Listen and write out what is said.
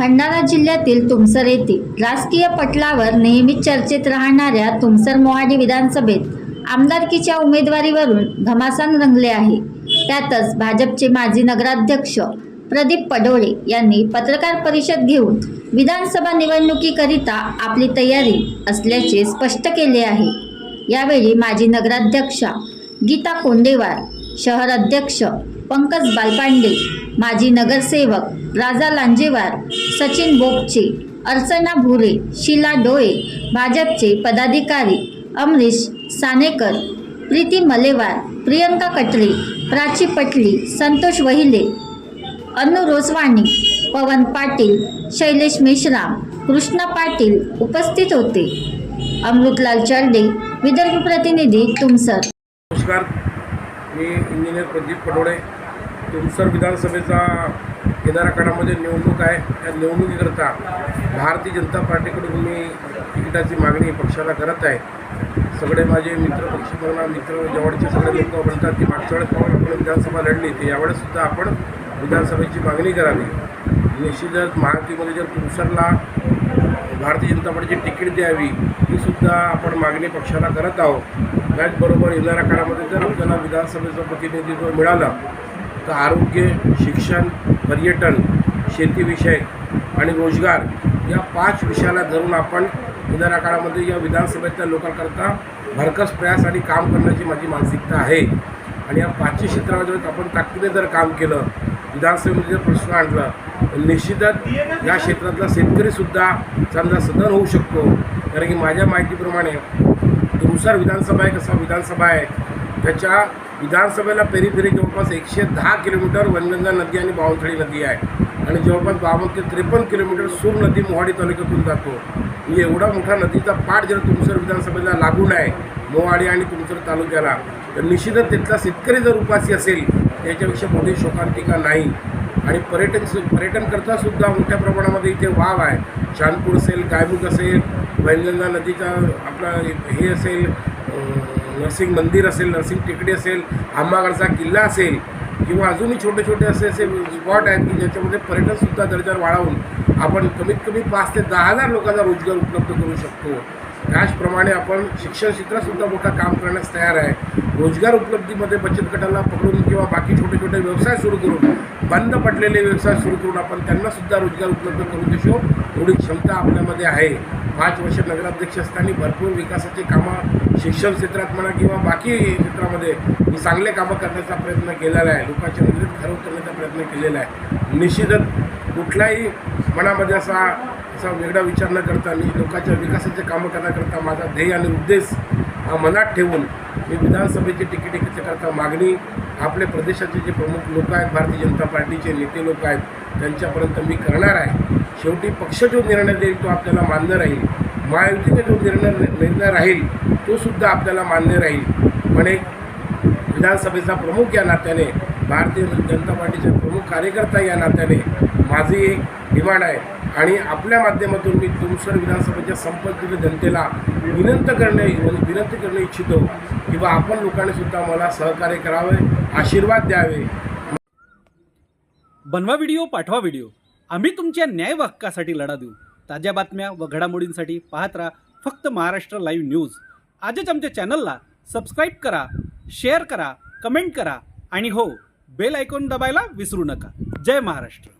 भंडारा जिल्ह्यातील तुमसर येथे राजकीय पटलावर नेहमी चर्चेत राहणाऱ्या तुमसर मोहाडी विधानसभेत आमदारकीच्या उमेदवारीवरून घमासान रंगले आहे. त्यातच भाजपचे माजी नगराध्यक्ष प्रदीप पडोळे यांनी पत्रकार परिषद घेऊन विधानसभा निवडणुकीकरिता आपली तयारी असल्याचे स्पष्ट केले आहे. यावेळी माजी नगराध्यक्षा गीता कोंडेवार शहर अध्यक्ष पंकज बालपांडे माजी नगरसेवक राजा लांजेवार सचिन बोपचे अर्चना भुरे शीला डोळे भाजपचे पदाधिकारी अमरीश सानेकर प्रीती मलेवार प्रियंका कटरे प्राची पटली संतोष वहिले अनु रोसवाणी पवन पाटील शैलेश मेश्राम कृष्णा पाटील उपस्थित होते. अमृतलाल चर्डे विदर्भ प्रतिनिधी तुमसर. नमस्कार. मी इंजिनियर प्रदीप पडोळे. तुमसर विधानसभेचा येणाऱ्या निवडणूक आहे. त्या निवडणुकीकरता भारतीय जनता पार्टीकडून मी तिकिटाची मागणी पक्षाला करत आहे. सगळे माझे मित्र पक्ष मित्र जवळचे सगळे लोक म्हणतात की मागच्या वेळेस पाहून आपण विधानसभा लढली ते यावेळेससुद्धा आपण विधानसभेची मागणी करावी. निश्चितच महायुतीमध्ये जर तुमसरला भारतीय जनता पार्टीची तिकीट द्यावी ही सुद्धा आपण मागणी पक्षाला करत आहोत. त्याचबरोबर येणाऱ्या काळामध्ये जर आपल्याला विधानसभेचं प्रतिनिधित्व मिळालं तर आरोग्य शिक्षण पर्यटन शेतीविषयक आणि रोजगार या पाच विषयाला धरून आपण येणाऱ्या काळामध्ये या विधानसभेतल्या लोकांकरता भरकस प्रयास आणि काम करण्याची माझी मानसिकता आहे. आणि या पाचही क्षेत्रामध्ये आपण ताकदीने जर काम केलं विधानसभेमध्ये जर प्रश्न आणला तर निश्चितच या क्षेत्रातला शेतकरीसुद्धा चांगला सदन होऊ शकतो. कारण की माझ्या माहितीप्रमाणे तुमसर विधानसभा एक असा विधानसभा आहे त्याच्या विधानसभेला पेरीफेरी जवळपास एकशे दहा किलोमीटर वनगंगा नदी आणि बावनथळी नदी आहे. आणि जवळपास बावन्न ते त्रेपन्न किलोमीटर सूर नदी मोहाडी तालुक्यातून जातो. म्हणजे एवढा मोठा नदीचा पाठ जर तुमसर विधानसभेला लागून आहे मोहाडी आणि तुमसर तालुक्याला तर निश्चितच तिथला शेतकरी जर उपासी असेल त्याच्यापेक्षा मोठी शोकांतिका नाही. आणि पर्यटन सु पर्यटनकरता सुद्धा मोठ्या प्रमाणामध्ये इथे वाव आहे. चांदपूर असेल गायमुख असेल वैनगंगा नदीचा आपला हे असेल नरसिंग मंदिर असेल नरसिंग टेकडी असेल आंबागडचा किल्ला असेल किंवा अजूनही छोटे छोटे असे असे स्पॉट आहेत की ज्याच्यामध्ये पर्यटनसुद्धा दर्जा वाढवून आपण कमीत कमी पाच ते दहा हजार लोकांचा रोजगार उपलब्ध करू शकतो. त्याचप्रमाणे आपण शिक्षण क्षेत्रातसुद्धा मोठं काम करण्यास तयार आहे. रोजगार उपलब्धीमध्ये बचत गटाला पकडून किंवा बाकी छोटे छोटे व्यवसाय सुरू करून बंद पडलेले व्यवसाय सुरू करून आपण त्यांनासुद्धा रोजगार उपलब्ध करून देऊ एवढी क्षमता आपल्यामध्ये आहे. पाच वर्ष नगराध्यक्ष असताना भरपूर विकासाची कामं शिक्षण क्षेत्रात म्हणा किंवा बाकी क्षेत्रामध्ये मी चांगले कामं करण्याचा प्रयत्न केलेला आहे. लोकांच्या नजरेत खरं करण्याचा प्रयत्न केलेला आहे. निश्चितच कुठलाही मनामध्ये असा असा वेगळा विचार न करता मी लोकांच्या विकासाचे कामं करण्याकरता माझा ध्येय आणि उद्देश हा मनात ठेवून मी विधानसभेची तिकीट करता मागणी आपले प्रदेशाचे जे प्रमुख लोक आहेत भारतीय जनता पार्टीचे नेते लोक आहेत त्यांच्यापर्यंत मी करणार आहे. शेवटी पक्ष जो निर्णय देईल तो आपल्याला मान्य राहील. महायुतीने जो निर्णय निर्णय राहील तो सुद्धा आपल्याला मान्य राहील. पण एक विधानसभेचा प्रमुख या नात्याने भारतीय जनता पार्टीचे प्रमुख कार्यकर्ता या नात्याने माझी एक डिमांड आहे. आणि आपल्या माध्यमातून मी तुमसर विधानसभेच्या संपत्ती जनतेला विनंती करणे विनंती करणे इच्छितो किंवा आपण लोकांनी सुद्धा मला सहकार्य करावे आशीर्वाद द्यावे. बनवा व्हिडिओ पाठवा व्हिडिओ. आम्ही तुमच्या न्याय हक्कासाठी लढा देऊ. ताज्या बातम्या व घडामोडींसाठी पाहत राहा फक्त महाराष्ट्र लाईव्ह न्यूज. आजच आमच्या चॅनलला सबस्क्राईब करा शेअर करा कमेंट करा आणि हो बेल आयकॉन दबायला विसरू नका. जय महाराष्ट्र.